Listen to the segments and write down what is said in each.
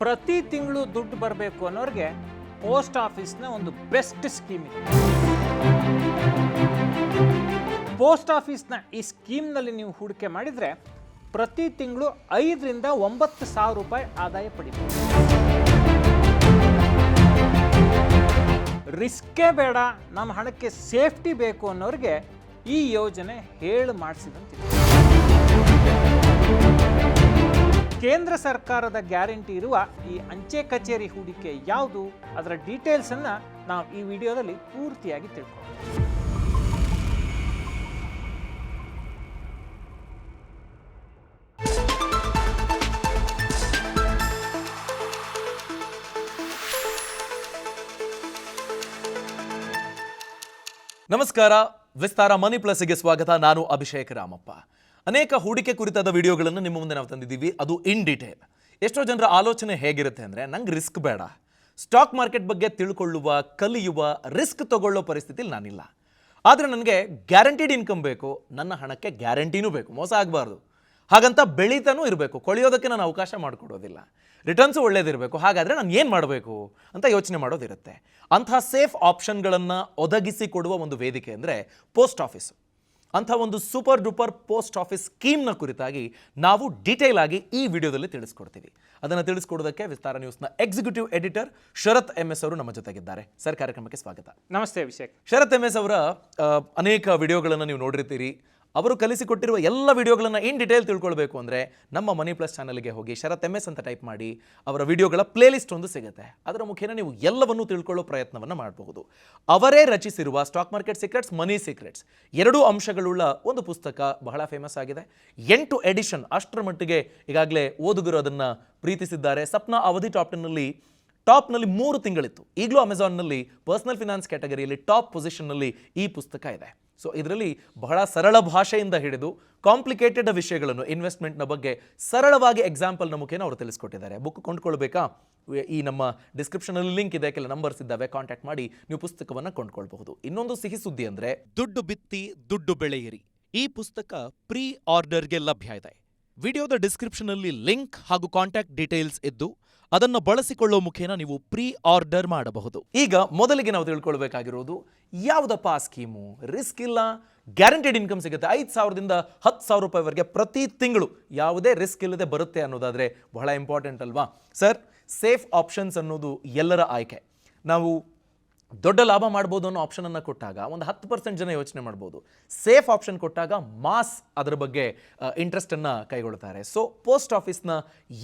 ಪ್ರತಿ ತಿಂಗಳು ದುಡ್ಡು ಬರಬೇಕು ಅನ್ನೋರಿಗೆ ಪೋಸ್ಟ್ ಆಫೀಸ್ನ ಒಂದು ಬೆಸ್ಟ್ ಸ್ಕೀಮ್ ಇದೆ. ಪೋಸ್ಟ್ ಆಫೀಸ್ನ ಈ ಸ್ಕೀಮ್ನಲ್ಲಿ ನೀವು ಹೂಡಿಕೆ ಮಾಡಿದರೆ ಪ್ರತಿ ತಿಂಗಳು ಐದರಿಂದ ಒಂಬತ್ತು ಸಾವಿರ ರೂಪಾಯಿ ಆದಾಯ ಪಡಿಬೇಕು ರಿಸ್ಕೇ ಬೇಡ, ನಮ್ಮ ಹಣಕ್ಕೆ ಸೇಫ್ಟಿ ಬೇಕು ಅನ್ನೋರಿಗೆ ಈ ಯೋಜನೆ ಹೇಳಿ ಮಾಡಿಸಿದಂತಿದೆ. ಕೇಂದ್ರ ಸರ್ಕಾರದ ಗ್ಯಾರಂಟಿ ಇರುವ ಈ ಅಂಚೆ ಕಚೇರಿ ಹೂಡಿಕೆ ಯಾವುದು? ಅದರ ಡೀಟೇಲ್ಸ್ ಅನ್ನ ನಾವು ಈ ವಿಡಿಯೋದಲ್ಲಿ ಪೂರ್ತಿಯಾಗಿ ತಿಳ್ಕೊಳ್ಳೋಣ ನಮಸ್ಕಾರ. ವಿಸ್ತಾರ ಮನಿ ಪ್ಲಸ್ಗೆ ಸ್ವಾಗತ. ನಾನು ಅಭಿಷೇಕ್ ರಾಮಪ್ಪ. ಅನೇಕ ಹೂಡಿಕೆ ಕುರಿತಾದ ವಿಡಿಯೋಗಳನ್ನು ನಿಮ್ಮ ಮುಂದೆ ನಾವು ತಂದಿದ್ದೀವಿ. ಅದು ಇನ್ ಡೀಟೇಲ್ ಎಷ್ಟೋ ಜನರ ಆಲೋಚನೆ ಹೇಗಿರುತ್ತೆ ಅಂದರೆ, ನಂಗೆ ರಿಸ್ಕ್ ಬೇಡ. ಸ್ಟಾಕ್ ಮಾರ್ಕೆಟ್ ಬಗ್ಗೆ ತಿಳ್ಕೊಳ್ಳುವ, ಕಲಿಯುವ ರಿಸ್ಕ್ ತಗೊಳ್ಳೋ ಪರಿಸ್ಥಿತಿಲಿ ನಾನಿಲ್ಲ. ಆದರೆ ನನಗೆ ಗ್ಯಾರಂಟಿಡ್ ಇನ್ಕಮ್ ಬೇಕು, ನನ್ನ ಹಣಕ್ಕೆ ಗ್ಯಾರಂಟಿನೂ ಬೇಕು, ಮೋಸ ಆಗಬಾರ್ದು. ಹಾಗಂತ ಬೆಳೀತಾನೂ ಇರಬೇಕು, ಕೊಳೆಯೋದಕ್ಕೆ ನಾನು ಅವಕಾಶ ಮಾಡಿಕೊಡೋದಿಲ್ಲ. ರಿಟರ್ನ್ಸು ಒಳ್ಳೇದಿರಬೇಕು, ಹಾಗಾದರೆ ನಾನು ಏನು ಮಾಡಬೇಕು ಅಂತ ಯೋಚನೆ ಮಾಡೋದಿರುತ್ತೆ. ಅಂತಹ ಸೇಫ್ ಆಪ್ಷನ್ಗಳನ್ನು ಒದಗಿಸಿ ಕೊಡುವ ಒಂದು ವೇದಿಕೆ ಅಂದರೆ ಪೋಸ್ಟ್ ಆಫೀಸು ಅಂಥ ಒಂದು ಸೂಪರ್ ಡೂಪರ್ ಪೋಸ್ಟ್ ಆಫೀಸ್ ಸ್ಕೀಮ್ನ ಕುರಿತಾಗಿ ನಾವು ಡೀಟೇಲ್ ಆಗಿ ಈ ವಿಡಿಯೋದಲ್ಲಿ ತಿಳಿಸ್ಕೊಡ್ತೀವಿ. ಅದನ್ನು ತಿಳಿಸ್ಕೊಡೋದಕ್ಕೆ Vistara ನ್ಯೂಸ್ನ executive editor Sharath M S ಅವರು ನಮ್ಮ ಜೊತೆಗಿದ್ದಾರೆ. ಸರ್ ಕಾರ್ಯಕ್ರಮಕ್ಕೆ ಸ್ವಾಗತ. ನಮಸ್ತೆ ಅಭಿಷೇಕ್. ಶರತ್ ಎಂ ಎಸ್ ಅವರ ಅನೇಕ ವಿಡಿಯೋಗಳನ್ನು ನೀವು ನೋಡಿರ್ತೀರಿ. ಅವರು ಕಲಿಸಿಕೊಟ್ಟಿರುವ ಎಲ್ಲ ವಿಡಿಯೋಗಳನ್ನು ಇನ್ ಡಿಟೇಲ್ ತಿಳ್ಕೊಳ್ಬೇಕು ಅಂದರೆ ನಮ್ಮ ಮನಿ ಪ್ಲಸ್ ಚಾನಲ್ಗೆ ಹೋಗಿ ಶರತ್ ಎಂ ಎಸ್ ಅಂತ ಟೈಪ್ ಮಾಡಿ ಅವರ ವಿಡಿಯೋಗಳ ಪ್ಲೇಲಿಸ್ಟ್ ಒಂದು ಸಿಗುತ್ತೆ. ಅದರ ಮುಖೇನ ನೀವು ಎಲ್ಲವನ್ನೂ ತಿಳ್ಕೊಳ್ಳೋ ಪ್ರಯತ್ನವನ್ನು ಮಾಡಬಹುದು. ಅವರೇ ರಚಿಸಿರುವ stock market secrets money secrets ಎರಡೂ ಅಂಶಗಳುಳ್ಳ ಒಂದು ಪುಸ್ತಕ ಬಹಳ ಫೇಮಸ್ ಆಗಿದೆ. ಎಂಟು ಎಡಿಷನ್ ಅಷ್ಟರ ಮಟ್ಟಿಗೆ ಈಗಾಗಲೇ ಓದುಗರು ಅದನ್ನು ಪ್ರೀತಿಸಿದ್ದಾರೆ. ಸಪ್ನಾ ಅವಧಿ ಟಾಪ್ ಟಾಪ್ನಲ್ಲಿ ಮೂರು ತಿಂಗಳಿತ್ತು. ಈಗಲೂ ಅಮೆಝಾನ್ನಲ್ಲಿ ಪರ್ಸನಲ್ ಫಿನಾನ್ಸ್ ಕ್ಯಾಟಗರಿಯಲ್ಲಿ ಟಾಪ್ ಪೊಸಿಷನ್ನಲ್ಲಿ ಈ ಪುಸ್ತಕ ಇದೆ. ಸೊ, ಇದರಲ್ಲಿ ಬಹಳ ಸರಳ ಭಾಷೆಯಿಂದ ಹಿಡಿದು ಕಾಂಪ್ಲಿಕೇಟೆಡ್ ವಿಷಯಗಳನ್ನು, ಇನ್ವೆಸ್ಟ್ಮೆಂಟ್ನ ಬಗ್ಗೆ ಸರಳವಾಗಿ ಎಕ್ಸಾಂಪಲ್ನ ಮುಖೇನ ಅವರು ತಿಳಿಸ್ಕೊಟ್ಟಿದ್ದಾರೆ. ಬುಕ್ ಕೊಂಡ್ಕೊಳ್ಬೇಕಾ? ಈ ನಮ್ಮ ಡಿಸ್ಕ್ರಿಪ್ಷನಲ್ಲಿ ಲಿಂಕ್ ಇದೆ, ಕೆಲ ನಂಬರ್ಸ್ ಇದ್ದಾವೆ, ಕಾಂಟ್ಯಾಕ್ಟ್ ಮಾಡಿ ನೀವು ಪುಸ್ತಕವನ್ನು ಕೊಂಡ್ಕೊಳ್ಬಹುದು. ಇನ್ನೊಂದು ಸಿಹಿ ಸುದ್ದಿ ಅಂದರೆ, ದುಡ್ಡು ಬಿತ್ತಿ, ದುಡ್ಡು ಬೆಳೆಯಿರಿ. ಈ ಪುಸ್ತಕ ಪ್ರೀ ಆರ್ಡರ್ಗೆ ಲಭ್ಯ ಇದೆ. ವಿಡಿಯೋದ ಡಿಸ್ಕ್ರಿಪ್ಷನಲ್ಲಿ ಲಿಂಕ್ ಹಾಗೂ ಕಾಂಟ್ಯಾಕ್ಟ್ ಡೀಟೇಲ್ಸ್ ಇದ್ದು ಅದನ್ನು ಬಳಸಿಕೊಳ್ಳೋ ಮುಖೇನ ನೀವು ಪ್ರೀ ಆರ್ಡರ್ ಮಾಡಬಹುದು. ಈಗ ಮೊದಲಿಗೆ ನಾವು ತಿಳ್ಕೊಳ್ಬೇಕಾಗಿರೋದು ಯಾವುದಪ್ಪ ಆ ಸ್ಕೀಮು? ರಿಸ್ಕ್ ಇಲ್ಲ, ಗ್ಯಾರಂಟಿಡ್ ಇನ್ಕಮ್ ಸಿಗುತ್ತೆ. ಐದು ಸಾವಿರದಿಂದ ಹತ್ತು ಸಾವಿರ ರೂಪಾಯಿವರೆಗೆ ಪ್ರತಿ ತಿಂಗಳು ಯಾವುದೇ ರಿಸ್ಕ್ ಇಲ್ಲದೆ ಬರುತ್ತೆ ಅನ್ನೋದಾದರೆ ಬಹಳ ಇಂಪಾರ್ಟೆಂಟ್ ಅಲ್ವಾ? ಸರ್, ಸೇಫ್ ಆಪ್ಷನ್ಸ್ ಅನ್ನೋದು ಎಲ್ಲರ ಆಯ್ಕೆ. ನಾವು ದೊಡ್ಡ ಲಾಭ ಮಾಡ್ಬೋದು ಅನ್ನೋ ಆಪ್ಷನನ್ನು ಕೊಟ್ಟಾಗ ಒಂದು ಹತ್ತು ಪರ್ಸೆಂಟ್ ಜನ ಯೋಚನೆ ಮಾಡ್ಬೋದು. ಸೇಫ್ ಆಪ್ಷನ್ ಕೊಟ್ಟಾಗ ಮಾಸ್ ಅದರ ಬಗ್ಗೆ ಇಂಟ್ರೆಸ್ಟನ್ನು ಕೈಗೊಳ್ತಾರೆ. ಸೊ ಪೋಸ್ಟ್ ಆಫೀಸ್ನ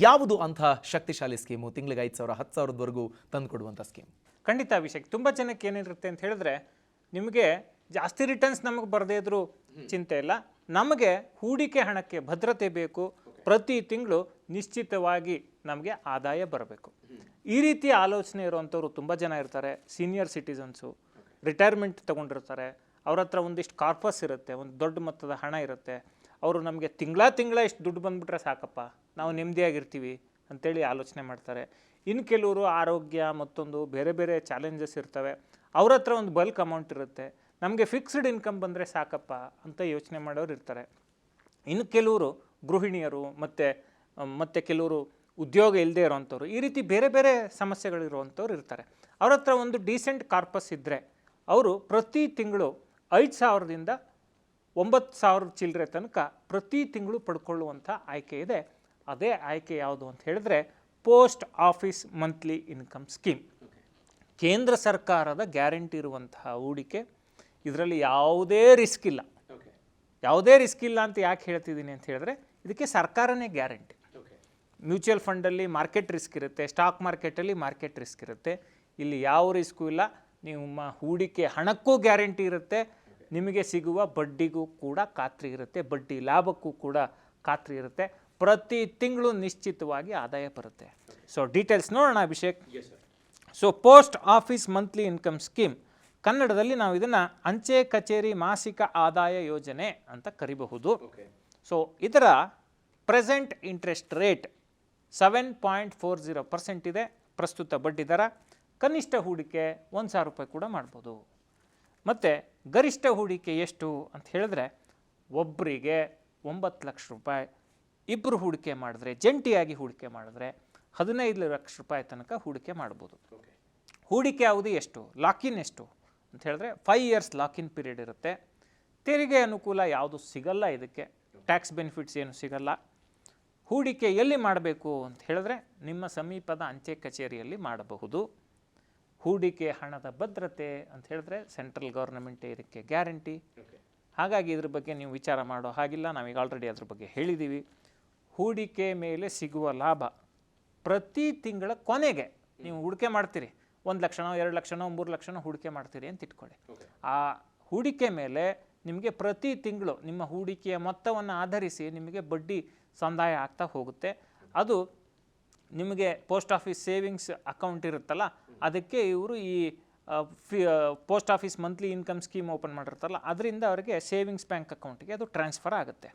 ಯಾವುದು ಅಂತಹ ಶಕ್ತಿಶಾಲಿ ಸ್ಕೀಮು ತಿಂಗಳಿಗೆ ಐದು ಸಾವಿರ, ಹತ್ತು ಸಾವಿರದವರೆಗೂ ತಂದು ಕೊಡುವಂಥ ಸ್ಕೀಮ್ ಖಂಡಿತ ಅಭಿಷೇಕ್, ತುಂಬ ಜನಕ್ಕೆ ಏನಿರುತ್ತೆ ಅಂತ ಹೇಳಿದ್ರೆ, ನಿಮಗೆ ಜಾಸ್ತಿ ರಿಟರ್ನ್ಸ್ ನಮಗೆ ಬರದೇ ಇದ್ರೂ ಚಿಂತೆ ಇಲ್ಲ. ನಮಗೆ ಹೂಡಿಕೆ ಹಣಕ್ಕೆ ಭದ್ರತೆ ಬೇಕು. ಪ್ರತಿ ತಿಂಗಳು ನಿಶ್ಚಿತವಾಗಿ ನಮಗೆ ಆದಾಯ ಬರಬೇಕು. ಈ ರೀತಿ ಆಲೋಚನೆ ಇರುವಂಥವ್ರು ತುಂಬ ಜನ ಇರ್ತಾರೆ ಸೀನಿಯರ್ ಸಿಟಿಸನ್ಸು ರಿಟೈರ್ಮೆಂಟ್ ತೊಗೊಂಡಿರ್ತಾರೆ. ಅವ್ರ ಹತ್ರ ಒಂದಿಷ್ಟು ಕಾರ್ಪಸ್ ಇರುತ್ತೆ, ಒಂದು ದೊಡ್ಡ ಮೊತ್ತದ ಹಣ ಇರುತ್ತೆ. ಅವರು ನಮಗೆ ತಿಂಗಳ ತಿಂಗಳ ಇಷ್ಟು ದುಡ್ಡು ಬಂದುಬಿಟ್ರೆ ಸಾಕಪ್ಪ, ನಾವು ನೆಮ್ಮದಿಯಾಗಿರ್ತೀವಿ ಅಂತೇಳಿ ಆಲೋಚನೆ ಮಾಡ್ತಾರೆ. ಇನ್ನು ಕೆಲವರು ಆರೋಗ್ಯ ಮತ್ತೊಂದು ಬೇರೆ ಬೇರೆ ಚಾಲೆಂಜಸ್ ಇರ್ತವೆ. ಅವ್ರ ಹತ್ರ ಒಂದು ಬಲ್ಕ್ ಅಮೌಂಟ್ ಇರುತ್ತೆ. ನಮಗೆ ಫಿಕ್ಸ್ಡ್ ಇನ್ಕಮ್ ಬಂದರೆ ಸಾಕಪ್ಪ ಅಂತ ಯೋಚನೆ ಮಾಡೋರು ಇರ್ತಾರೆ. ಇನ್ನು ಕೆಲವರು ಗೃಹಿಣಿಯರು ಮತ್ತು ಮತ್ತು ಕೆಲವರು ಉದ್ಯೋಗ ಇಲ್ಲದೆ ಇರೋವಂಥವ್ರು ಈ ರೀತಿ ಬೇರೆ ಬೇರೆ ಸಮಸ್ಯೆಗಳಿರುವಂಥವ್ರು ಇರ್ತಾರೆ. ಅವ್ರ ಹತ್ರ ಒಂದು ಡೀಸೆಂಟ್ ಕಾರ್ಪಸ್ ಇದ್ದರೆ ಅವರು ಪ್ರತಿ ತಿಂಗಳು ಐದು ಸಾವಿರದಿಂದ ಒಂಬತ್ತು ಸಾವಿರ ಚಿಲ್ಲರೆ ತನಕ ಪ್ರತಿ ತಿಂಗಳು ಪಡ್ಕೊಳ್ಳುವಂಥ ಆಯ್ಕೆ ಇದೆ. ಅದೇ ಆಯ್ಕೆ ಯಾವುದು ಅಂತ ಹೇಳಿದ್ರೆ post office monthly income scheme ಕೇಂದ್ರ ಸರ್ಕಾರದ ಗ್ಯಾರಂಟಿ ಇರುವಂತಹ ಹೂಡಿಕೆ ಇದರಲ್ಲಿ ಯಾವುದೇ ರಿಸ್ಕ್ ಇಲ್ಲ. ಯಾವುದೇ ರಿಸ್ಕ್ ಇಲ್ಲ ಅಂತ ಯಾಕೆ ಹೇಳ್ತಿದ್ದೀನಿ ಅಂತ ಹೇಳಿದ್ರೆ ಇದಕ್ಕೆ ಸರ್ಕಾರನೇ ಗ್ಯಾರಂಟಿ. ಮ್ಯೂಚುವಲ್ ಫಂಡಲ್ಲಿ ಮಾರ್ಕೆಟ್ ರಿಸ್ಕ್ ಇರುತ್ತೆ ಸ್ಟಾಕ್ ಮಾರ್ಕೆಟಲ್ಲಿ ಮಾರ್ಕೆಟ್ ರಿಸ್ಕ್ ಇರುತ್ತೆ. ಇಲ್ಲಿ ಯಾವ ರಿಸ್ಕು ಇಲ್ಲ ನಿಮ್ಮ ಹೂಡಿಕೆ ಹಣಕ್ಕೂ ಗ್ಯಾರಂಟಿ ಇರುತ್ತೆ ನಿಮಗೆ ಸಿಗುವ ಬಡ್ಡಿಗೂ ಕೂಡ ಖಾತ್ರಿ ಇರುತ್ತೆ ಬಡ್ಡಿ ಲಾಭಕ್ಕೂ ಕೂಡ ಖಾತ್ರಿ ಇರುತ್ತೆ. ಪ್ರತಿ ತಿಂಗಳು ನಿಶ್ಚಿತವಾಗಿ ಆದಾಯ ಬರುತ್ತೆ. ಸೊ ಡೀಟೇಲ್ಸ್ ನೋಡೋಣ Abhishek. So post office monthly income scheme ಕನ್ನಡದಲ್ಲಿ ನಾವು ಇದನ್ನು ಅಂಚೆ ಕಚೇರಿ ಮಾಸಿಕ ಆದಾಯ ಯೋಜನೆ ಅಂತ ಕರಿಬಹುದು. ಸೊ ಇದರ present interest rate seven point four zero percent ಇದೆ. ಪ್ರಸ್ತುತ ಬಡ್ಡಿ ದರ ಕನಿಷ್ಠ ಹೂಡಿಕೆ ಒಂದು ಸಾವಿರ ರೂಪಾಯಿ ಕೂಡ ಮಾಡ್ಬೋದು. ಮತ್ತು ಗರಿಷ್ಠ ಹೂಡಿಕೆ ಎಷ್ಟು ಅಂತ ಹೇಳಿದ್ರೆ ಒಬ್ಬರಿಗೆ ಒಂಬತ್ತು ಲಕ್ಷ ರೂಪಾಯಿ ಇಬ್ಬರು ಹೂಡಿಕೆ ಮಾಡಿದ್ರೆ ಜಂಟಿಯಾಗಿ ಹೂಡಿಕೆ ಮಾಡಿದ್ರೆ ಹದಿನೈದು ಲಕ್ಷ ರೂಪಾಯಿ ತನಕ ಹೂಡಿಕೆ ಮಾಡ್ಬೋದು. ಹೂಡಿಕೆ ಅವಧಿ ಎಷ್ಟು? ಲಾಕಿನ್ ಎಷ್ಟು? ಅಂತ ಹೇಳಿದ್ರೆ ಫೈವ್ ಇಯರ್ಸ್ ಲಾಕಿನ್ ಪೀರಿಯಡ್ ಇರುತ್ತೆ. ತೆರಿಗೆ ಅನುಕೂಲ ಯಾವುದು ಸಿಗಲ್ಲ ಇದಕ್ಕೆ. ಟ್ಯಾಕ್ಸ್ ಬೆನಿಫಿಟ್ಸ್ ಏನು ಸಿಗಲ್ಲ. ಹೂಡಿಕೆ ಎಲ್ಲಿ ಮಾಡಬೇಕು ಅಂತ ಹೇಳಿದ್ರೆ ನಿಮ್ಮ ಸಮೀಪದ ಅಂಚೆ ಕಚೇರಿಯಲ್ಲಿ ಮಾಡಬಹುದು. ಹೂಡಿಕೆ ಹಣದ ಭದ್ರತೆ ಅಂತ ಹೇಳಿದ್ರೆ ಸೆಂಟ್ರಲ್ ಗೌರ್ನಮೆಂಟ್ ಇದಕ್ಕೆ ಗ್ಯಾರಂಟಿ. ಹಾಗಾಗಿ ಇದ್ರ ಬಗ್ಗೆ ನೀವು ವಿಚಾರ ಮಾಡೋ ಹಾಗಿಲ್ಲ ನಾವೀಗ ಆಲ್ರೆಡಿ ಅದ್ರ ಬಗ್ಗೆ ಹೇಳಿದ್ದೀವಿ ಹೂಡಿಕೆ ಮೇಲೆ ಸಿಗುವ ಲಾಭ ಪ್ರತಿ ತಿಂಗಳ ಕೊನೆಗೆ ನೀವು ಹೂಡಿಕೆ ಮಾಡ್ತೀರಿ. ಒಂದು ಲಕ್ಷನೋ ಎರಡು ಲಕ್ಷನೋ ಮೂರು ಲಕ್ಷನೋ ಹೂಡಿಕೆ ಮಾಡ್ತೀರಿ ಅಂತ ಇಟ್ಕೊಳ್ಳಿ. ಆ ಹೂಡಿಕೆ ಮೇಲೆ ನಿಮಗೆ ಪ್ರತಿ ತಿಂಗಳು ನಿಮ್ಮ ಹೂಡಿಕೆಯ ಮೊತ್ತವನ್ನು ಆಧರಿಸಿ ನಿಮಗೆ ಬಡ್ಡಿ ಸಂದಾಯ ಆಗ್ತಾ ಹೋಗುತ್ತೆ. ಅದು ನಿಮಗೆ ಪೋಸ್ಟ್ ಆಫೀಸ್ ಸೇವಿಂಗ್ಸ್ ಅಕೌಂಟ್ ಇರುತ್ತಲ್ಲ ಅದಕ್ಕೆ ಇವರು ಈ ಫಿ post office monthly income scheme open ಮಾಡಿರ್ತಲ್ಲ ಅದರಿಂದ ಅವರಿಗೆ ಸೇವಿಂಗ್ಸ್ ಬ್ಯಾಂಕ್ ಅಕೌಂಟಿಗೆ ಅದು ಟ್ರಾನ್ಸ್ಫರ್ ಆಗುತ್ತೆ.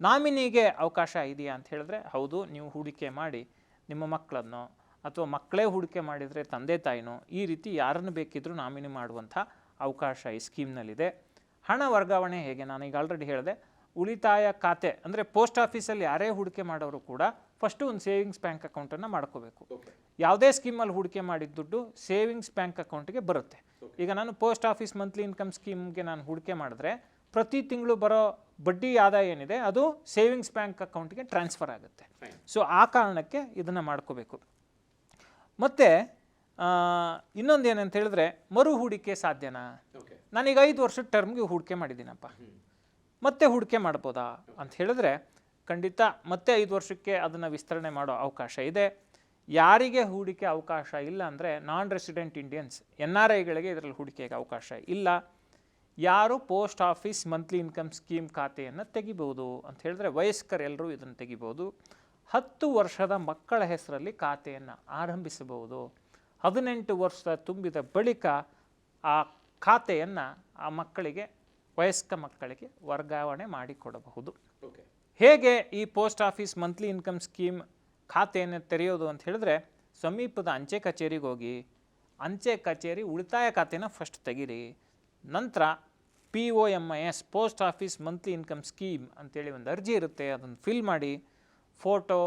ನಾಮಿನಿಗೆ ಅವಕಾಶ ಇದೆಯಾ ಅಂತ ಹೇಳಿದ್ರೆ ಹೌದು ನೀವು ಹೂಡಿಕೆ ಮಾಡಿ ನಿಮ್ಮ ಮಕ್ಕಳನ್ನು ಅಥವಾ ಮಕ್ಕಳೇ ಹೂಡಿಕೆ ಮಾಡಿದರೆ ತಂದೆ ತಾಯಿನೋ ಈ ರೀತಿ ಯಾರನ್ನು ಬೇಕಿದ್ರೂ ನಾಮಿನಿ ಮಾಡುವಂಥ ಅವಕಾಶ ಈ ಸ್ಕೀಮ್ನಲ್ಲಿದೆ. ಹಣ ವರ್ಗಾವಣೆ ಹೇಗೆ? ನಾನು ಈಗ ಆಲ್ರೆಡಿ ಹೇಳಿದೆ ಉಳಿತಾಯ ಖಾತೆ ಅಂದರೆ ಪೋಸ್ಟ್ ಆಫೀಸಲ್ಲಿ ಯಾರೇ ಹೂಡಿಕೆ ಮಾಡೋರು ಕೂಡ ಫಸ್ಟು ಒಂದು ಸೇವಿಂಗ್ಸ್ ಬ್ಯಾಂಕ್ ಅಕೌಂಟನ್ನು ಮಾಡ್ಕೋಬೇಕು. ಯಾವುದೇ ಸ್ಕೀಮಲ್ಲಿ ಹೂಡಿಕೆ ಮಾಡಿದ ದುಡ್ಡು ಸೇವಿಂಗ್ಸ್ ಬ್ಯಾಂಕ್ ಅಕೌಂಟ್ಗೆ ಬರುತ್ತೆ. ಈಗ ನಾನು ಪೋಸ್ಟ್ ಆಫೀಸ್ ಮಂತ್ಲಿ ಇನ್ಕಮ್ ಸ್ಕೀಮ್ಗೆ ನಾನು ಹೂಡಿಕೆ ಮಾಡಿದ್ರೆ ಪ್ರತಿ ತಿಂಗಳು ಬರೋ ಬಡ್ಡಿ ಆದಾಯ ಏನಿದೆ ಅದು ಸೇವಿಂಗ್ಸ್ ಬ್ಯಾಂಕ್ ಅಕೌಂಟ್ಗೆ ಟ್ರಾನ್ಸ್ಫರ್ ಆಗುತ್ತೆ. ಸೊ ಆ ಕಾರಣಕ್ಕೆ ಇದನ್ನು ಮಾಡ್ಕೋಬೇಕು. ಮತ್ತು ಇನ್ನೊಂದು ಏನಂತ ಹೇಳಿದ್ರೆ ಮರು ಹೂಡಿಕೆ ಸಾಧ್ಯನಾ? ನಾನೀಗ ಐದು ವರ್ಷದ ಟರ್ಮ್ಗೆ ಹೂಡಿಕೆ ಮಾಡಿದ್ದೀನಪ್ಪ. ಮತ್ತೆ ಹೂಡಿಕೆ ಮಾಡ್ಬೋದಾ ಅಂತ ಹೇಳಿದ್ರೆ ಖಂಡಿತ ಮತ್ತೆ ಐದು ವರ್ಷಕ್ಕೆ ಅದನ್ನು ವಿಸ್ತರಣೆ ಮಾಡೋ ಅವಕಾಶ ಇದೆ. ಯಾರಿಗೆ ಹೂಡಿಕೆ ಅವಕಾಶ ಇಲ್ಲ ಅಂದರೆ non resident Indians N R ಐಗಳಿಗೆ ಇದರಲ್ಲಿ ಹೂಡಿಕೆಗೆ ಅವಕಾಶ ಇಲ್ಲ. ಯಾರು post office monthly income scheme ಖಾತೆಯನ್ನು ತೆಗಿಬೋದು ಅಂತ ಹೇಳಿದ್ರೆ ವಯಸ್ಕರೆಲ್ಲರೂ ಇದನ್ನು ತೆಗಿಬೋದು. ಹತ್ತು ವರ್ಷದ ಮಕ್ಕಳ ಹೆಸರಲ್ಲಿ ಖಾತೆಯನ್ನು ಆರಂಭಿಸಬಹುದು. ಹದಿನೆಂಟು ವರ್ಷ ತುಂಬಿದ ಬಳಿಕ ಆ ಖಾತೆಯನ್ನು ಆ ಮಕ್ಕಳಿಗೆ ವಯಸ್ಕ ಮಕ್ಕಳಿಗೆ ವರ್ಗಾವಣೆ ಮಾಡಿಕೊಡಬಹುದು. ಹೇಗೆ ಈ post office monthly income scheme ಖಾತೆಯನ್ನು ತೆರೆಯೋದು ಅಂತ ಹೇಳಿದ್ರೆ ಸಮೀಪದ ಅಂಚೆ ಕಚೇರಿಗೆ ಹೋಗಿ ಅಂಚೆ ಕಚೇರಿ ಉಳಿತಾಯ ಖಾತೆನ ಫಸ್ಟ್ ತೆಗೀರಿ. ನಂತರ P O M I S post office monthly income scheme ಅಂತೇಳಿ ಒಂದು ಅರ್ಜಿ ಇರುತ್ತೆ ಅದನ್ನು ಫಿಲ್ ಮಾಡಿ ಫೋಟೋ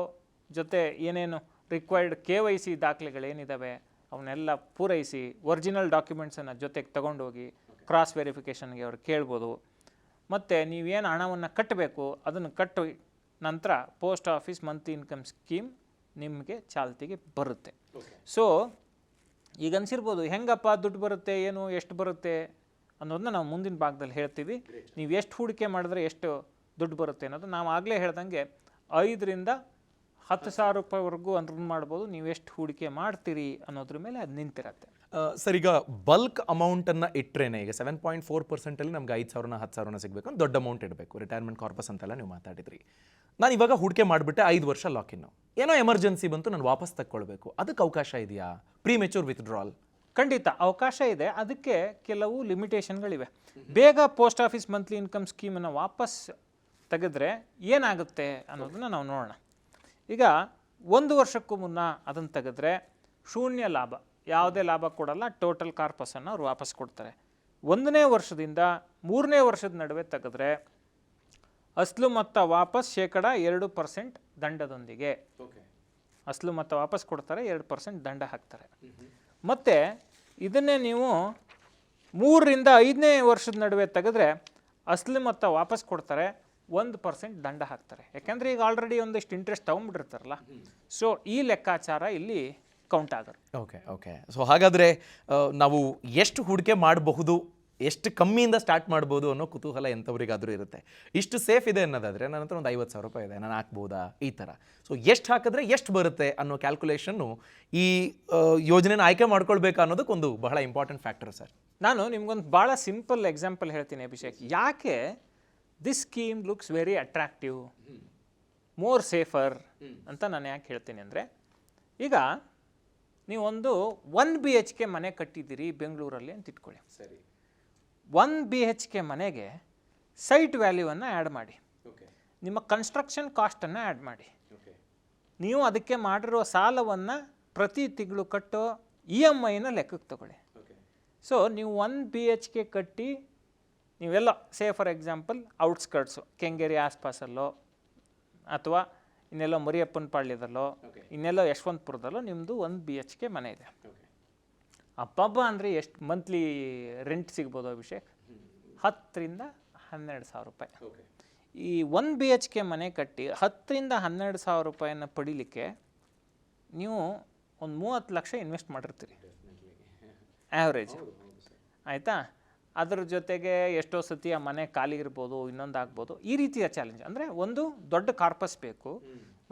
ಜೊತೆ ಏನೇನು ರಿಕ್ವೈರ್ಡ್ ಕೆ ವೈ ಸಿ ದಾಖಲೆಗಳೇನಿದ್ದಾವೆ ಅವನ್ನೆಲ್ಲ ಪೂರೈಸಿ ಒರಿಜಿನಲ್ ಡಾಕ್ಯುಮೆಂಟ್ಸನ್ನು ಜೊತೆಗೆ ತಗೊಂಡೋಗಿ ಕ್ರಾಸ್ ವೆರಿಫಿಕೇಷನ್ಗೆ ಅವ್ರು ಕೇಳ್ಬೋದು. ಮತ್ತು ನೀವೇನು ಹಣವನ್ನು ಕಟ್ಟಬೇಕು ಅದನ್ನು ಕಟ್ಟ ನಂತರ post office monthly income scheme ನಿಮಗೆ ಚಾಲ್ತಿಗೆ ಬರುತ್ತೆ. ಸೊ ಈಗ ಅನಿಸಿರ್ಬೋದು ಹೆಂಗಪ್ಪ ದುಡ್ಡು ಬರುತ್ತೆ ಏನು ಎಷ್ಟು ಬರುತ್ತೆ ಅನ್ನೋದನ್ನ ನಾವು ಮುಂದಿನ ಭಾಗದಲ್ಲಿ ಹೇಳ್ತೀವಿ. ನೀವು ಎಷ್ಟು ಹೂಡಿಕೆ ಮಾಡಿದ್ರೆ ಎಷ್ಟು ದುಡ್ಡು ಬರುತ್ತೆ ಅನ್ನೋದು ನಾವು ಆಗಲೇ ಹೇಳ್ದಂಗೆ ಐದರಿಂದ ಹತ್ತು ಸಾವಿರ ರೂಪಾಯಿವರೆಗೂ ಅರ್ನ್ ಮಾಡ್ಬೋದು ನೀವು ಎಷ್ಟು ಹೂಡಿಕೆ ಮಾಡ್ತೀರಿ ಅನ್ನೋದ್ರ ಮೇಲೆ ಅದು ನಿಂತಿರತ್ತೆ. ಸರ್, ಈಗ ಬಲ್ಕ್ ಅಮೌಂಟನ್ನು ಇಟ್ಟರೇನೆ ಈಗ ಸೆವೆನ್ ಪಾಯಿಂಟ್ ಫೋರ್ ಪರ್ಸೆಂಟಲ್ಲಿ ನಮ್ಗೆ ಐದು ಸಾವಿರನ, ಹತ್ತು ಸಾವಿರನ ಸಿಗಬೇಕು ದೊಡ್ಡ ಅಮೌಂಟ್ ಇಡಬೇಕು. ರಿಟೈರ್ಮೆಂಟ್ ಕಾರ್ಪಸ್ ಅಂತೆಲ್ಲ ನೀವು ಮಾತಾಡಿದ್ರಿ. ನಾನು ಇವಾಗ ಹೂಡಿಕೆ ಮಾಡಿಬಿಟ್ಟೆ ಐದು ವರ್ಷ ಲಾಕಿನ್ನು ಏನೋ ಎಮರ್ಜೆನ್ಸಿ ಬಂತು, ನಾನು ವಾಪಸ್ ತಕ್ಕೊಳ್ಬೇಕು. ಅದಕ್ಕೆ ಅವಕಾಶ ಇದೆಯಾ? ಪ್ರೀ ಮೆಚೂರ್ ವಿತ್ಡ್ರಾಲ್ ಖಂಡಿತ, ಅವಕಾಶ ಇದೆ. ಅದಕ್ಕೆ ಕೆಲವು ಲಿಮಿಟೇಷನ್ಗಳಿವೆ ಬೇಗ ಪೋಸ್ಟ್ ಆಫೀಸ್ ಮಂತ್ಲಿ ಇನ್ಕಮ್ ಸ್ಕೀಮನ್ನು ವಾಪಸ್ ತೆಗೆದ್ರೆ ಏನಾಗುತ್ತೆ ಅನ್ನೋದನ್ನ ನಾವು ನೋಡೋಣ. ಈಗ ಒಂದು ವರ್ಷಕ್ಕೂ ಮುನ್ನ ಅದನ್ನು ತೆಗೆದ್ರೆ ಶೂನ್ಯ ಲಾಭ. ಯಾವುದೇ ಲಾಭ ಕೊಡಲ್ಲ ಟೋಟಲ್ ಕಾರ್ಪಸನ್ನು ಅವ್ರು ವಾಪಸ್ ಕೊಡ್ತಾರೆ. ಒಂದನೇ ವರ್ಷದಿಂದ ಮೂರನೇ ವರ್ಷದ ನಡುವೆ ತೆಗೆದ್ರೆ ಅಸ್ಲು ಮೊತ್ತ ವಾಪಸ್ ಶೇಕಡ ಎರಡು ಪರ್ಸೆಂಟ್ ದಂಡದೊಂದಿಗೆ. ಅಸ್ಲು ಮೊತ್ತ ವಾಪಸ್ ಕೊಡ್ತಾರೆ ಎರಡು ಪರ್ಸೆಂಟ್ ದಂಡ ಹಾಕ್ತಾರೆ. ಮತ್ತು ಇದನ್ನೇ ನೀವು ಮೂರರಿಂದ ಐದನೇ ವರ್ಷದ ನಡುವೆ ತೆಗೆದ್ರೆ ಅಸ್ಲು ಮೊತ್ತ ವಾಪಸ್ ಕೊಡ್ತಾರೆ ಒಂದು ಪರ್ಸೆಂಟ್ ದಂಡ ಹಾಕ್ತಾರೆ. ಯಾಕೆಂದರೆ ಈಗ ಆಲ್ರೆಡಿ ಒಂದಿಷ್ಟು ಇಂಟ್ರೆಸ್ಟ್ ತೊಗೊಂಡ್ಬಿಟ್ಟಿರ್ತಾರಲ್ಲ. ಸೊ ಈ ಲೆಕ್ಕಾಚಾರ ಇಲ್ಲಿ ಕೌಂಟ್ ಆಗುತ್ತೆ ಓಕೆ ಓಕೆ ಸೊ ಹಾಗಾದರೆ ನಾವು ಎಷ್ಟು ಹೂಡಿಕೆ ಮಾಡಬಹುದು ಎಷ್ಟು ಕಮ್ಮಿಯಿಂದ ಸ್ಟಾರ್ಟ್ ಮಾಡ್ಬೋದು ಅನ್ನೋ ಕುತೂಹಲ ಎಂಥವ್ರಿಗಾದರೂ ಇರುತ್ತೆ. ಇಷ್ಟು ಸೇಫ್ ಇದೆ ಅನ್ನೋದಾದರೆ ನನ್ನ ಹತ್ರ ಒಂದು ಐವತ್ತು ಸಾವಿರ ರೂಪಾಯಿ ಇದೆ ನಾನು ಹಾಕ್ಬೋದಾ? ಈ ಥರ. ಸೊ ಎಷ್ಟು ಹಾಕಿದ್ರೆ ಎಷ್ಟು ಬರುತ್ತೆ ಅನ್ನೋ ಕ್ಯಾಲ್ಕುಲೇಷನ್ನು ಈ ಯೋಜನೆನ ಆಯ್ಕೆ ಮಾಡ್ಕೊಳ್ಬೇಕು ಅನ್ನೋದಕ್ಕೊಂದು ಬಹಳ ಇಂಪಾರ್ಟೆಂಟ್ ಫ್ಯಾಕ್ಟರ್ ಸರ್. ನಾನು ನಿಮ್ಗೊಂದು ಭಾಳ ಸಿಂಪಲ್ ಎಕ್ಸಾಂಪಲ್ ಹೇಳ್ತೀನಿ ಅಭಿಷೇಕ್. ಯಾಕೆ this scheme looks very attractive more safer ಅಂತ ನಾನು ಯಾಕೆ ಹೇಳ್ತೀನಿ ಅಂದರೆ ಈಗ ನೀವೊಂದು ಒನ್ ಬಿ ಎಚ್ ಕೆ ಮನೆ ಕಟ್ಟಿದ್ದೀರಿ ಬೆಂಗಳೂರಲ್ಲಿ ಅಂತ ಇಟ್ಕೊಳ್ಳಿ. ಸರಿ. ಒನ್ ಬಿ ಎಚ್ ಕೆ ಮನೆಗೆ ಸೈಟ್ ವ್ಯಾಲ್ಯೂವನ್ನು ಆ್ಯಡ್ ಮಾಡಿ. ಓಕೆ. ನಿಮ್ಮ ಕನ್ಸ್ಟ್ರಕ್ಷನ್ ಕಾಸ್ಟನ್ನು ಆ್ಯಡ್ ಮಾಡಿ. ಓಕೆ. ನೀವು ಅದಕ್ಕೆ ಮಾಡಿರೋ ಸಾಲವನ್ನು ಪ್ರತಿ ತಿಂಗಳು ಕಟ್ಟೋ ಇ ಎಂ ಐನ ಲೆಕ್ಕಕ್ಕೆ ತಗೊಳ್ಳಿ. ಓಕೆ. ಸೊ ನೀವು ಒನ್ ಬಿ ಎಚ್ ಕೆ ಕಟ್ಟಿ ನೀವೆಲ್ಲ say for example outskirts Kengeri ಆಸ್ಪಾಸಲ್ಲೋ ಅಥವಾ ಇನ್ನೆಲ್ಲೋ ಮರಿಯಪ್ಪನ ಪಾಳ್ಯದಲ್ಲೋ ಇನ್ನೆಲ್ಲೋ ಯಶವಂತಪುರದಲ್ಲೋ ನಿಮ್ಮದು ಒಂದು ಬಿ ಎಚ್ ಕೆ ಮನೆ ಇದೆ. ಅಪ್ಪಬ್ಬ ಅಂದರೆ ಎಷ್ಟು ಮಂತ್ಲಿ ರೆಂಟ್ ಸಿಗ್ಬೋದು ಅಭಿಷೇಕ್? ಹತ್ತರಿಂದ ಹನ್ನೆರಡು ಸಾವಿರ ರೂಪಾಯಿ. ಈ ಒಂದು ಬಿ ಎಚ್ ಕೆ ಮನೆ ಕಟ್ಟಿ ಹತ್ತರಿಂದ ಹನ್ನೆರಡು ಸಾವಿರ ರೂಪಾಯಿನ ಪಡಿಲಿಕ್ಕೆ ನೀವು ಒಂದು ಮೂವತ್ತು ಲಕ್ಷ ಇನ್ವೆಸ್ಟ್ ಮಾಡಿರ್ತೀರಿ. ಆ್ಯಾವ್ರೇಜ್ ಆಯಿತಾ? ಅದ್ರ ಜೊತೆಗೆ ಎಷ್ಟೋ ಸತಿ ಆ ಮನೆ ಖಾಲಿ ಇರ್ಬೋದು ಇನ್ನೊಂದು ಆಗ್ಬೋದು. ಈ ರೀತಿಯ ಚಾಲೆಂಜ್ ಅಂದರೆ ಒಂದು ದೊಡ್ಡ ಕಾರ್ಪಸ್ ಬೇಕು.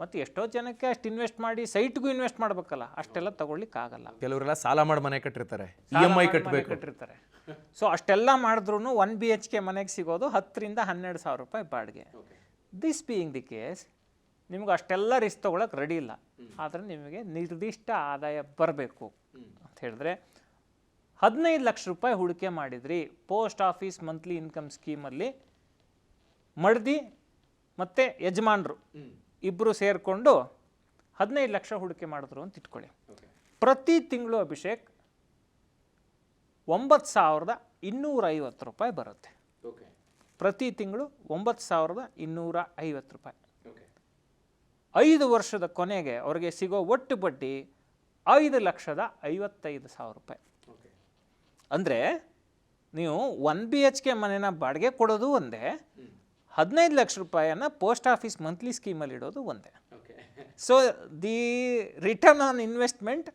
ಮತ್ತು ಎಷ್ಟೋ ಜನಕ್ಕೆ ಅಷ್ಟು ಇನ್ವೆಸ್ಟ್ ಮಾಡಿ ಸೈಟ್ಗೂ ಇನ್ವೆಸ್ಟ್ ಮಾಡಬೇಕಲ್ಲ ಅಷ್ಟೆಲ್ಲ ಆಗಲ್ಲ ಕೆಲವರೆಲ್ಲ ಸಾಲ ಮಾಡಿ ಮನೆ ಕಟ್ಟಿರ್ತಾರೆ. ಇ ಎಂ ಐ ಕಟ್ಟಬೇಕು ಕಟ್ಟಿರ್ತಾರೆ. ಸೊ ಅಷ್ಟೆಲ್ಲ ಮಾಡಿದ್ರು ಒನ್ ಬಿ ಎಚ್ ಕೆ ಮನೆಗೆ ಸಿಗೋದು ಹತ್ತರಿಂದ ಹನ್ನೆರಡು ಸಾವಿರ ರೂಪಾಯಿ ಬಾಡಿಗೆ. ದಿಸ್ ಬೀಯಿಂಗ್ ದಿ ಕೇಸ್ ನಿಮ್ಗೆ ಅಷ್ಟೆಲ್ಲ ರಿಸ್ಕ್ ತೊಗೊಳಕ್ಕೆ ರೆಡಿ ಇಲ್ಲ. ಆದರೆ ನಿಮಗೆ ನಿರ್ದಿಷ್ಟ ಆದಾಯ ಬರಬೇಕು ಅಂತ ಹೇಳಿದ್ರೆ ಹದಿನೈದು ಲಕ್ಷ ರೂಪಾಯಿ ಹೂಡಿಕೆ ಮಾಡಿದ್ರಿ. ಪೋಸ್ಟ್ ಆಫೀಸ್ ಮಂತ್ಲಿ ಇನ್ಕಮ್ ಸ್ಕೀಮಲ್ಲಿ ಮಡ್ದಿ ಮತ್ತು ಯಜಮಾನರು ಇಬ್ಬರು ಸೇರಿಕೊಂಡು ಹದಿನೈದು ಲಕ್ಷ ಹೂಡಿಕೆ ಮಾಡಿದ್ರು ಅಂತ ಇಟ್ಕೊಳ್ಳಿ. ಪ್ರತಿ ತಿಂಗಳು ಅಭಿಷೇಕ್ ಒಂಬತ್ತು ಸಾವಿರದ ಇನ್ನೂರ ಐವತ್ತು ರೂಪಾಯಿ ಬರುತ್ತೆ. ಪ್ರತಿ ತಿಂಗಳು ಒಂಬತ್ತು ಸಾವಿರದ ಇನ್ನೂರ ಐವತ್ತು ರೂಪಾಯಿ. ಐದು ವರ್ಷದ ಕೊನೆಗೆ ಅವರಿಗೆ ಸಿಗೋ ಒಟ್ಟು ಬಡ್ಡಿ ಐದು ಲಕ್ಷದ ಐವತ್ತೈದು ಸಾವಿರ ರೂಪಾಯಿ. ಅಂದರೆ ನೀವು ಒನ್ ಬಿ ಎಚ್ ಕೆ ಮನೆನ ಬಾಡಿಗೆ ಕೊಡೋದು ಒಂದೇ ಹದಿನೈದು ಲಕ್ಷ ರೂಪಾಯಿಯನ್ನು ಪೋಸ್ಟ್ ಆಫೀಸ್ ಮಂತ್ಲಿ ಸ್ಕೀಮಲ್ಲಿ ಇಡೋದು ಒಂದೇ. So the return on investment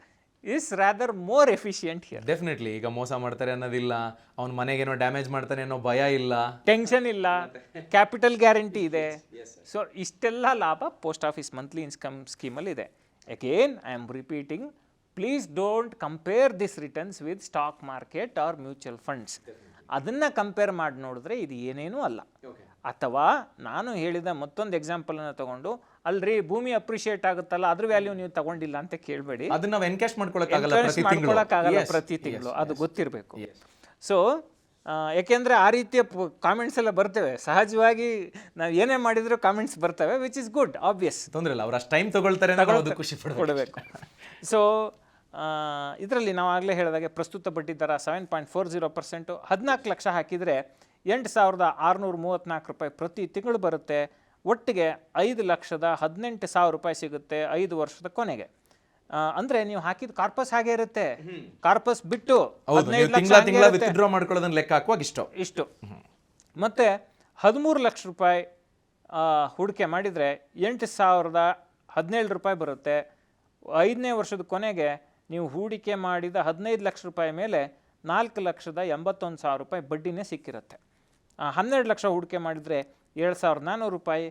is rather more efficient here definitely ಈಗ ಮೋಸ ಮಾಡ್ತಾರೆ ಅನ್ನೋದಿಲ್ಲ ಅವ್ನ ಮನೆಗೇನೋ ಡ್ಯಾಮೇಜ್ ಮಾಡ್ತಾನೆ ಅನ್ನೋ ಭಯ ಇಲ್ಲ. ಟೆನ್ಷನ್ ಇಲ್ಲ ಕ್ಯಾಪಿಟಲ್ ಗ್ಯಾರಂಟಿ ಇದೆ. ಸೊ ಇಷ್ಟೆಲ್ಲ ಲಾಭ ಪೋಸ್ಟ್ ಆಫೀಸ್ ಮಂತ್ಲಿ ಇನ್ಕಮ್ ಸ್ಕೀಮಲ್ಲಿ ಇದೆ. Again I am repeating please don't compare this returns with stock market or mutual funds ಅದನ್ನು ಕಂಪೇರ್ ಮಾಡಿ ನೋಡಿದ್ರೆ ಇದು ಏನೇನೂ ಅಲ್ಲ. ಅಥವಾ ನಾನು ಹೇಳಿದ ಮತ್ತೊಂದು ಎಕ್ಸಾಂಪಲನ್ನು ತಗೊಂಡು ಅಲ್ರಿ ಭೂಮಿ ಅಪ್ರಿಷಿಯೇಟ್ ಆಗುತ್ತಲ್ಲ ಅದ್ರ ವ್ಯಾಲ್ಯೂ ನೀವು ತಗೊಂಡಿಲ್ಲ ಅಂತ ಕೇಳಬೇಡಿ. ಅದನ್ನ ನಾವು ಎನ್ಕ್ಯಾಶ್ Encourage ಪ್ರತಿ ತಿಂಗಳು. ಅದು ಗೊತ್ತಿರಬೇಕು. ಸೊ ಯಾಕೆಂದರೆ ಆ ರೀತಿಯ ಕಾಮೆಂಟ್ಸ್ ಎಲ್ಲ ಬರ್ತವೆ. ಸಹಜವಾಗಿ ನಾವು ಏನೇ ಮಾಡಿದರೂ ಕಾಮೆಂಟ್ಸ್ ಬರ್ತವೆ ವಿಚ್ ಇಸ್ ಗುಡ್ ಆಬ್ವಿಯಸ್ ತೊಂದ್ರೆ ಇಲ್ಲ. ಅವ್ರು ಅಷ್ಟು ಟೈಮ್ ತಗೊಳ್ತಾರೆ ಖುಷಿ ಕೊಡಬೇಕು. ಸೊ ಇದರಲ್ಲಿ ನಾವು ಆಗಲೇ ಹೇಳಿದಾಗೆ ಪ್ರಸ್ತುತ ಬಡ್ಡಿ ದರ seven point four zero percent ಹದಿನಾಲ್ಕು ಲಕ್ಷ ಹಾಕಿದರೆ ಎಂಟು ಸಾವಿರದ ಆರುನೂರ ಮೂವತ್ತ್ನಾಲ್ಕು ರೂಪಾಯಿ ಪ್ರತಿ ತಿಂಗಳು ಬರುತ್ತೆ. ಒಟ್ಟಿಗೆ ಐದು ಲಕ್ಷದ ಹದಿನೆಂಟು ಸಾವಿರ ರೂಪಾಯಿ ಸಿಗುತ್ತೆ ಐದು ವರ್ಷದ ಕೊನೆಗೆ. ಅಂದ್ರೆ ನೀವು ಹಾಕಿದ ಕಾರ್ಪಸ್ ಹಾಗೆ ಇರುತ್ತೆ. ಕಾರ್ಪಸ್ ಬಿಟ್ಟು. ವಿತ್ಡ್ರಾ ಮಾಡ್ಕೊಳ್ಳೋದನ್ನ ಲೆಕ್ಕ ಹಾಕುವಾಗ ಇಷ್ಟು ಇಷ್ಟು. ಮತ್ತೆ ಹದಿಮೂರು ಲಕ್ಷ ರೂಪಾಯಿ ಹೂಡಿಕೆ ಮಾಡಿದರೆ ಎಂಟು ಸಾವಿರದ ಹದಿನೇಳು ರೂಪಾಯಿ ಬರುತ್ತೆ. ಐದನೇ ವರ್ಷದ ಕೊನೆಗೆ ನೀವು ಹೂಡಿಕೆ ಮಾಡಿದ ಹದಿನೈದು ಲಕ್ಷ ರೂಪಾಯಿ ಮೇಲೆ ನಾಲ್ಕು ಲಕ್ಷದ ಎಂಬತ್ತೊಂದು ಸಾವಿರ ರೂಪಾಯಿ ಬಡ್ಡಿನೇ ಸಿಕ್ಕಿರುತ್ತೆ. ಹನ್ನೆರಡು ಲಕ್ಷ ಹೂಡಿಕೆ ಮಾಡಿದರೆ ಏಳು ಸಾವಿರದ ನಾನ್ನೂರು ರೂಪಾಯಿ,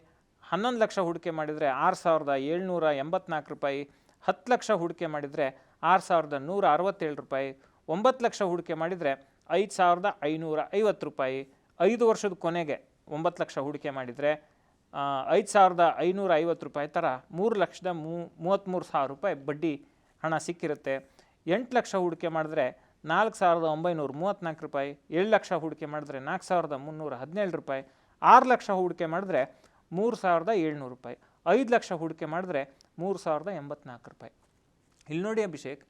ಹನ್ನೊಂದು ಲಕ್ಷ ಹೂಡಿಕೆ ಮಾಡಿದರೆ ಆರು ಸಾವಿರದ ಏಳ್ನೂರ ಎಂಬತ್ನಾಲ್ಕು ರೂಪಾಯಿ, ಹತ್ತು ಲಕ್ಷ ಹೂಡಿಕೆ ಮಾಡಿದರೆ ಆರು ಸಾವಿರದ ನೂರ ಅರವತ್ತೇಳು ರೂಪಾಯಿ, ಒಂಬತ್ತು ಲಕ್ಷ ಹೂಡಿಕೆ ಮಾಡಿದರೆ ಐದು ಸಾವಿರದ ಐನೂರ ಐವತ್ತು ರೂಪಾಯಿ. ಐದು ವರ್ಷದ ಕೊನೆಗೆ ಒಂಬತ್ತು ಲಕ್ಷ ಹೂಡಿಕೆ ಮಾಡಿದರೆ ಐದು ಸಾವಿರದ ಐನೂರ ಐವತ್ತು ರೂಪಾಯಿ ಥರ ಮೂರು ಲಕ್ಷದ ಮೂ ಮೂವತ್ತ್ಮೂರು ಸಾವಿರ ರೂಪಾಯಿ ಬಡ್ಡಿ ಹಣ ಸಿಕ್ಕಿರುತ್ತೆ. ಎಂಟು ಲಕ್ಷ ಹೂಡಿಕೆ ಮಾಡಿದ್ರೆ ನಾಲ್ಕು ಸಾವಿರದ ಒಂಬೈನೂರ ಮೂವತ್ತ್ನಾಲ್ಕು ರೂಪಾಯಿ ಏಳು ಲಕ್ಷ ಹೂಡಿಕೆ ಮಾಡಿದ್ರೆ ನಾಲ್ಕು ಸಾವಿರದ ಮುನ್ನೂರ ಹದಿನೇಳು ರೂಪಾಯಿ ಆರು ಲಕ್ಷ ಹೂಡಿಕೆ ಮಾಡಿದ್ರೆ ಮೂರು ಸಾವಿರದ ಏಳ್ನೂರು ರೂಪಾಯಿ ಐದು ಲಕ್ಷ ಹೂಡಿಕೆ ಮಾಡಿದ್ರೆ ಮೂರು ಸಾವಿರದ ಎಂಬತ್ನಾಲ್ಕು ರೂಪಾಯಿ. ಇಲ್ಲಿ ನೋಡಿ ಅಭಿಷೇಕ್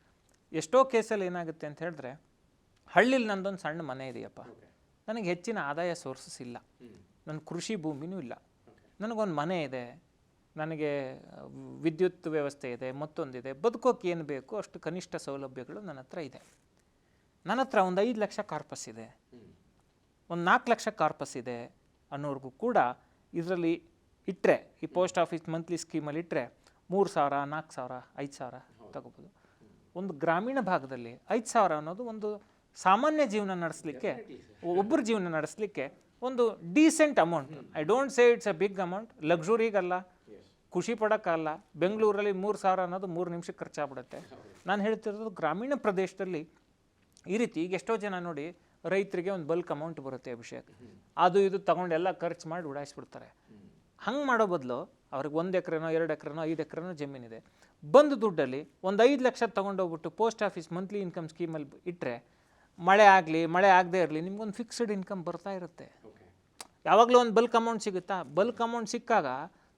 ಎಷ್ಟೋ ಕೇಸಲ್ಲಿ ಏನಾಗುತ್ತೆ ಅಂತ ಹೇಳಿದ್ರೆ ಹಳ್ಳಿಲಿ ನಂದೊಂದು ಸಣ್ಣ ಮನೆ ಇದೆಯಪ್ಪ. ನನಗೆ ಹೆಚ್ಚಿನ ಆದಾಯ ಸೋರ್ಸಸ್ ಇಲ್ಲ. ನನ್ನ ಕೃಷಿ ಭೂಮಿನೂ ಇಲ್ಲ. ನನಗೊಂದು ಮನೆ ಇದೆ ನನಗೆ ವಿದ್ಯುತ್ ವ್ಯವಸ್ಥೆ ಇದೆ ಮತ್ತೊಂದಿದೆ ಬದುಕೋಕೆ ಏನು ಬೇಕು ಅಷ್ಟು ಕನಿಷ್ಠ ಸೌಲಭ್ಯಗಳು ನನ್ನ ಹತ್ರ ಇದೆ. ನನ್ನ ಹತ್ರ ಒಂದು ಐದು ಲಕ್ಷ ಕಾರ್ಪಸ್ ಇದೆ. ಒಂದು ನಾಲ್ಕು ಲಕ್ಷ ಕಾರ್ಪಸ್ ಇದೆ ಅನ್ನೋರ್ಗೂ ಕೂಡ ಇದರಲ್ಲಿ ಇಟ್ಟರೆ ಈ ಪೋಸ್ಟ್ ಆಫೀಸ್ ಮಂತ್ಲಿ ಸ್ಕೀಮಲ್ಲಿ ಇಟ್ಟರೆ ಮೂರು ಸಾವಿರ ನಾಲ್ಕು ಸಾವಿರ ಐದು ಸಾವಿರ ತಗೋಬೋದು. ಒಂದು ಗ್ರಾಮೀಣ ಭಾಗದಲ್ಲಿ ಐದು ಸಾವಿರ ಅನ್ನೋದು ಒಂದು ಸಾಮಾನ್ಯ ಜೀವನ ನಡೆಸಲಿಕ್ಕೆ ಒಬ್ಬರ ಜೀವನ ನಡೆಸಲಿಕ್ಕೆ ಒಂದು decent amount I don't say it's a big amount ಲಕ್ಸುರಿಗಲ್ಲ ಖುಷಿ ಪಡೋಕ್ಕಲ್ಲ. ಬೆಂಗಳೂರಲ್ಲಿ ಮೂರು ಸಾವಿರ ಅನ್ನೋದು ಮೂರು ನಿಮಿಷಕ್ಕೆ ಖರ್ಚಾಗ್ಬಿಡುತ್ತೆ. ನಾನು ಹೇಳ್ತಿರೋದು ಗ್ರಾಮೀಣ ಪ್ರದೇಶದಲ್ಲಿ ಈ ರೀತಿ ಈಗ ಎಷ್ಟೋ ಜನ ನೋಡಿ ರೈತರಿಗೆ ಒಂದು ಬಲ್ಕ್ ಅಮೌಂಟ್ ಬರುತ್ತೆ ಅಭಿಷೇಕ್. ಅದು ಇದು ತಗೊಂಡು ಎಲ್ಲ ಖರ್ಚು ಮಾಡಿ ಉಡಾಯಿಸ್ಬಿಡ್ತಾರೆ. ಹಂಗೆ ಮಾಡೋ ಬದಲು ಅವ್ರಿಗೆ ಒಂದು ಎಕರೆನೋ, ಎರಡು ಎಕರೆನೋ, ಐದು ಎಕರೆನೋ ಜಮೀನಿದೆ ಬಂದು ದುಡ್ಡಲ್ಲಿ ಒಂದು ಐದು ಲಕ್ಷ ತೊಗೊಂಡೋಗ್ಬಿಟ್ಟು ಪೋಸ್ಟ್ ಆಫೀಸ್ ಮಂತ್ಲಿ ಇನ್ಕಮ್ ಸ್ಕೀಮಲ್ಲಿ ಇಟ್ಟರೆ ಮಳೆ ಆಗಲಿ, ಮಳೆ ಆಗದೆ ಇರಲಿ ನಿಮ್ಗೊಂದು ಫಿಕ್ಸ್ಡ್ ಇನ್ಕಮ್ ಬರ್ತಾ ಇರುತ್ತೆ. ಯಾವಾಗಲೂ ಒಂದು ಬಲ್ಕ್ ಅಮೌಂಟ್ ಸಿಗುತ್ತಾ? ಬಲ್ಕ್ ಅಮೌಂಟ್ ಸಿಕ್ಕಾಗ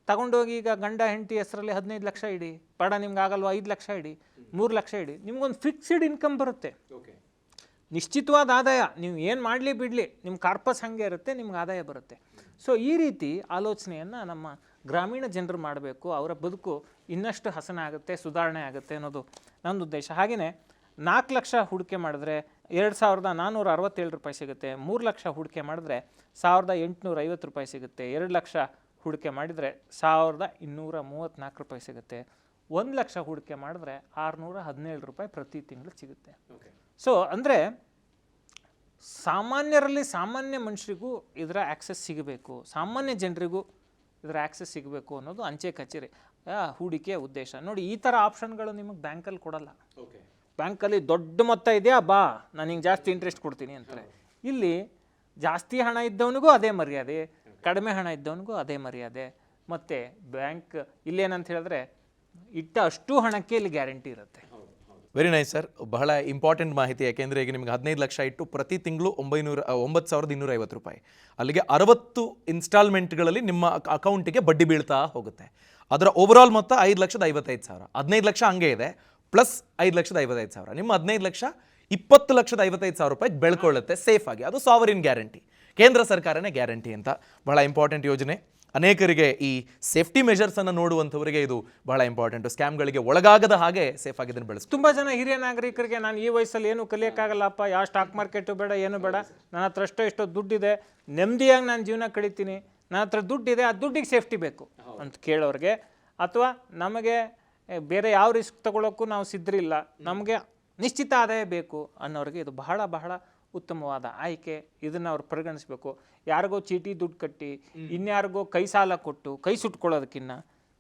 ತಗೊಂಡೋಗಿ ಈಗ ಗಂಡ ಹೆಂಡತಿ ಹೆಸರಲ್ಲಿ ಹದಿನೈದು ಲಕ್ಷ ಇಡಿ ಪಡ ನಿಮ್ಗೆ ಆಗಲ್ವ ಐದು ಲಕ್ಷ ಇಡಿ ಮೂರು ಲಕ್ಷ ಇಡಿ ನಿಮ್ಗೊಂದು ಫಿಕ್ಸ್ಡ್ ಇನ್ಕಮ್ ಬರುತ್ತೆ. ನಿಶ್ಚಿತವಾದ ಆದಾಯ ನೀವು ಏನು ಮಾಡಲಿ ಬಿಡಲಿ ನಿಮ್ಮ ಕಾರ್ಪಸ್ ಹಾಗೆ ಇರುತ್ತೆ ನಿಮ್ಗೆ ಆದಾಯ ಬರುತ್ತೆ. ಸೊ ಈ ರೀತಿ ಆಲೋಚನೆಯನ್ನು ನಮ್ಮ ಗ್ರಾಮೀಣ ಜನರು ಮಾಡಬೇಕು ಅವರ ಬದುಕು ಇನ್ನಷ್ಟು ಹಸನ ಆಗುತ್ತೆ ಸುಧಾರಣೆ ಆಗುತ್ತೆ ಅನ್ನೋದು ನನ್ನ ಉದ್ದೇಶ. ಹಾಗೆಯೇ ನಾಲ್ಕು ಲಕ್ಷ ಹೂಡಿಕೆ ಮಾಡಿದ್ರೆ ಎರಡು ಸಾವಿರದ ನಾನ್ನೂರ ಅರವತ್ತೇಳು ರೂಪಾಯಿ ಸಿಗುತ್ತೆ ಮೂರು ಲಕ್ಷ ಹೂಡಿಕೆ ಮಾಡಿದ್ರೆ ಸಾವಿರದ ಎಂಟುನೂರ ಐವತ್ತು ರೂಪಾಯಿ ಸಿಗುತ್ತೆ. ಎರಡು ಲಕ್ಷ ಹೂಡಿಕೆ ಮಾಡಿದರೆ ಸಾವಿರದ ಇನ್ನೂರ ಮೂವತ್ತ್ನಾಲ್ಕು ರೂಪಾಯಿ ಸಿಗುತ್ತೆ. ಒಂದು ಲಕ್ಷ ಹೂಡಿಕೆ ಮಾಡಿದ್ರೆ ಆರುನೂರ ಹದಿನೇಳು ರೂಪಾಯಿ ಪ್ರತಿ ತಿಂಗಳು ಸಿಗುತ್ತೆ. ಸೊ ಅಂದರೆ ಸಾಮಾನ್ಯರಲ್ಲಿ ಸಾಮಾನ್ಯ ಮನುಷ್ಯರಿಗೂ ಇದರ ಆ್ಯಕ್ಸೆಸ್ ಸಿಗಬೇಕು. ಸಾಮಾನ್ಯ ಜನರಿಗೂ ಇದರ ಆ್ಯಕ್ಸೆಸ್ ಸಿಗಬೇಕು ಅನ್ನೋದು ಅಂಚೆ ಕಚೇರಿ ಹೂಡಿಕೆಯ ಉದ್ದೇಶ. ನೋಡಿ ಈ ಥರ ಆಪ್ಷನ್ಗಳು ನಿಮಗೆ ಬ್ಯಾಂಕಲ್ಲಿ ಕೊಡಲ್ಲ. ಬ್ಯಾಂಕಲ್ಲಿ ದೊಡ್ಡ ಮೊತ್ತ ಇದೆಯಾ? ಬಾ ನಾನು ಹಿಂಗೆ ಜಾಸ್ತಿ ಇಂಟ್ರೆಸ್ಟ್ ಕೊಡ್ತೀನಿ ಅಂತಾರೆ. ಇಲ್ಲಿ ಜಾಸ್ತಿ ಹಣ ಇದ್ದವನಿಗೂ ಅದೇ ಮರ್ಯಾದೆ, ಕಡಿಮೆ ಹಣ ಇದ್ದವನಿಗೂ ಅದೇ ಮರ್ಯಾದೆ. ಮತ್ತು ಬ್ಯಾಂಕ್ ಇಲ್ಲೇನಂತ ಹೇಳಿದ್ರೆ ಇಟ್ಟ ಅಷ್ಟು ಹಣಕ್ಕೆ ಇಲ್ಲಿ ಗ್ಯಾರಂಟಿ ಇರುತ್ತೆ. ವೆರಿ ನೈಸ್ ಸರ್ ಬಹಳ ಇಂಪಾರ್ಟೆಂಟ್ ಮಾಹಿತಿ. ಯಾಕೆಂದರೆ ಈಗ ನಿಮ್ಗೆ ಹದಿನೈದು ಲಕ್ಷ ಇಟ್ಟು ಪ್ರತಿ ತಿಂಗಳು ಒಂಬೈನೂರ ಒಂಬತ್ತು ಸಾವಿರದ ಇನ್ನೂರ ಐವತ್ತು ರೂಪಾಯಿ. ಅಲ್ಲಿಗೆ ಅರವತ್ತು ಇನ್ಸ್ಟಾಲ್ಮೆಂಟ್ಗಳಲ್ಲಿ ನಿಮ್ಮ ಅಕೌಂಟಿಗೆ ಬಡ್ಡಿ ಬೀಳ್ತಾ ಹೋಗುತ್ತೆ. ಅದರ ಓವರಾಲ್ ಮೊತ್ತ ಐದು ಲಕ್ಷದ ಐವತ್ತೈದು ಸಾವಿರ. ಹದಿನೈದು ಲಕ್ಷ ಹಂಗೆ ಇದೆ ಪ್ಲಸ್ ಐದು ಲಕ್ಷದ ಐವತ್ತೈದು ಸಾವಿರ. ನಿಮ್ಮ ಹದಿನೈದು ಲಕ್ಷ ಇಪ್ಪತ್ತು ಲಕ್ಷದ ಐವತ್ತೈದು ಸಾವಿರ ರೂಪಾಯಿ ಬೆಳ್ಕೊಳ್ಳುತ್ತೆ ಸೇಫ್ ಅದು ಸಾವರಿನ್ ಗ್ಯಾರಂಟಿ ಕೇಂದ್ರ ಸರ್ಕಾರನೇ ಗ್ಯಾರಂಟಿ ಅಂತ. ಬಹಳ ಇಂಪಾರ್ಟೆಂಟ್ ಯೋಜನೆ. ಅನೇಕರಿಗೆ ಈ ಸೇಫ್ಟಿ ಮೆಷರ್ಸನ್ನು ನೋಡುವಂಥವರಿಗೆ ಇದು ಬಹಳ ಇಂಪಾರ್ಟೆಂಟು ಸ್ಕ್ಯಾಮ್ಗಳಿಗೆ ಒಳಗಾಗದ ಹಾಗೆ ಸೇಫ್ ಇದನ್ನು ಬೆಳೆಸ್ಕೊಂಡು ತುಂಬ ಜನ ಹಿರಿಯ ನಾಗರಿಕರಿಗೆ ನಾನು ಈ ವಯಸ್ಸಲ್ಲಿ ಏನು ಕಲಿಯೋಕ್ಕಾಗಲ್ಲಪ್ಪ ಯಾವ ಸ್ಟಾಕ್ ಮಾರ್ಕೆಟು ಬೇಡ, ಏನು ಬೇಡ. ನನ್ನ ಹತ್ರ ಅಷ್ಟೋ ಇಷ್ಟೋ ದುಡ್ಡಿದೆ. ನೆಮ್ಮದಿಯಾಗಿ ನಾನು ಜೀವನ ಕಳಿತೀನಿ. ನನ್ನ ಹತ್ರ ದುಡ್ಡಿದೆ, ಆ ದುಡ್ಡಿಗೆ ಸೇಫ್ಟಿ ಬೇಕು ಅಂತ ಕೇಳೋರಿಗೆ. ಅಥವಾ ನಮಗೆ ಬೇರೆ ಯಾವ ರಿಸ್ಕ್ ತಗೊಳ್ಳೋಕ್ಕೂ ನಾವು ಸಿದ್ಧರಿಲ್ಲ. ನಮಗೆ ನಿಶ್ಚಿತ ಆದಾಯ ಬೇಕು ಅನ್ನೋರಿಗೆ ಇದು ಬಹಳ ಬಹಳ ಉತ್ತಮವಾದ ಆಯ್ಕೆ. ಇದನ್ನು ಅವ್ರು ಪರಿಗಣಿಸಬೇಕು. ಯಾರಿಗೋ ಚೀಟಿ ದುಡ್ಡು ಕಟ್ಟಿ ಇನ್ಯಾರಿಗೋ ಕೈ ಸಾಲ ಕೊಟ್ಟು ಕೈ ಸುಟ್ಕೊಳ್ಳೋದಕ್ಕಿಂತ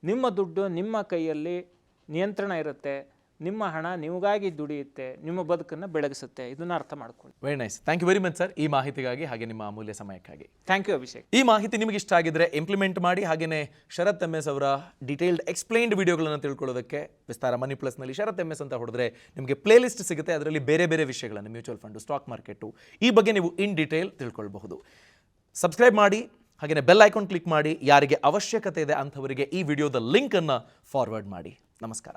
ನಿಮ್ಮ ದುಡ್ಡು ನಿಮ್ಮ ಕೈಯಲ್ಲಿ ನಿಯಂತ್ರಣ ಇರುತ್ತೆ. ನಿಮ್ಮ ಹಣ ನಿಮಗಾಗಿ ದುಡಿಯುತ್ತೆ ನಿಮ್ಮ ಬದುಕನ್ನು ಬೆಳಗಿಸುತ್ತೆ. ಇದನ್ನ ಅರ್ಥ ಮಾಡ್ಕೊಳ್ಳಿ. Very nice thank you very much sir ಈ ಮಾಹಿತಿಗಾಗಿ ಹಾಗೆ ನಿಮ್ಮ ಅಮೂಲ್ಯ ಸಮಯಕ್ಕಾಗಿ. ಥ್ಯಾಂಕ್ ಯು ಅಭಿಷೇಕ್ ಈ ಮಾಹಿತಿ ನಿಮಗೆ ಇಷ್ಟ ಆಗಿದ್ರೆ ಇಂಪ್ಲಿಮೆಂಟ್ ಮಾಡಿ ಹಾಗೆಯೇ ಶರತ್ ಎಂ ಎಸ್ ಅವರ ಡೀಟೇಲ್ಡ್ ಎಕ್ಸ್ಪ್ಲೈನ್ಡ್ ವಿಡಿಯೋಗಳನ್ನು ತಿಳ್ಕೊಳ್ಳೋದಕ್ಕೆ ವಿಸ್ತಾರ ಮನಿ ಪ್ಲಸ್ನಲ್ಲಿ ಶರತ್ ಎಂ ಎಸ್ ಅಂತ ಹೊಡೆದ್ರೆ ನಿಮಗೆ ಪ್ಲೇ ಲಿಸ್ಟ್ ಸಿಗುತ್ತೆ. ಅದರಲ್ಲಿ ಬೇರೆ ಬೇರೆ ವಿಷಯಗಳನ್ನು ಮ್ಯೂಚುವಲ್ ಫಂಡು ಸ್ಟಾಕ್ ಮಾರ್ಕೆಟು ಈ ಬಗ್ಗೆ ನೀವು ಇನ್ ಡೀಟೇಲ್ ತಿಳ್ಕೊಳ್ಬಹುದು. ಸಬ್ಸ್ಕ್ರೈಬ್ ಮಾಡಿ ಹಾಗೆಯೇ ಬೆಲ್ ಐಕಾನ್ ಕ್ಲಿಕ್ ಮಾಡಿ ಯಾರಿಗೆ ಅವಶ್ಯಕತೆ ಇದೆ ಅಂಥವರಿಗೆ ಈ ವಿಡಿಯೋದ ಲಿಂಕನ್ನು ಫಾರ್ವರ್ಡ್ ಮಾಡಿ. ನಮಸ್ಕಾರ.